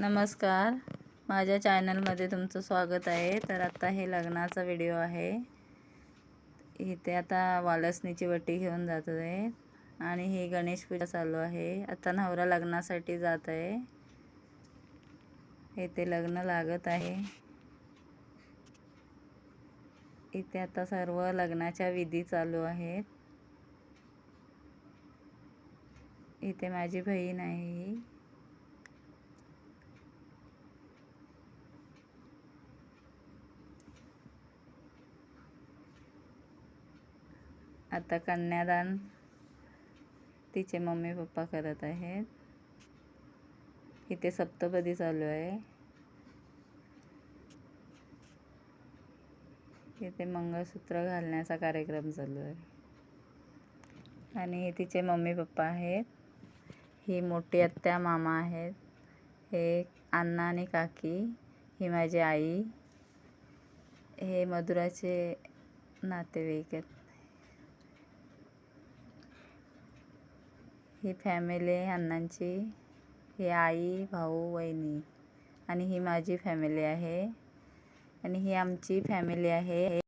नमस्कार. माझ्या चॅनलमध्ये तुमचं स्वागत आहे. तर आता हे लग्नाचा व्हिडिओ आहे. इथे आता वालसणीची वटी घेऊन जात आहे. आणि ही गणेश पूजा चालू आहे. आता नवरा लग्नासाठी जात आहे. इथे लग्न लागत आहे. इथे आता सर्व लग्नाच्या विधी चालू आहेत. इथे माझी बहीण आहे. आता कन्यादान तिचे मम्मी पप्पा करत आहेत. इथे सप्तपदी चालू आहे. इथे मंगळसूत्र घालण्याचा कार्यक्रम चालू आहे. आणि हे तिचे मम्मी पप्पा आहेत. ही मोठी आत्या मामा आहेत. हे अण्णा आणि काकी ही माझी आई हे मधुराचे नातेवाईक आहेत. ही फॅमिली आहे अण्णांची ही आई भाऊ वहिनी आणि ही माझी फॅमिली आहे आणि ही आमची फॅमिली आहे.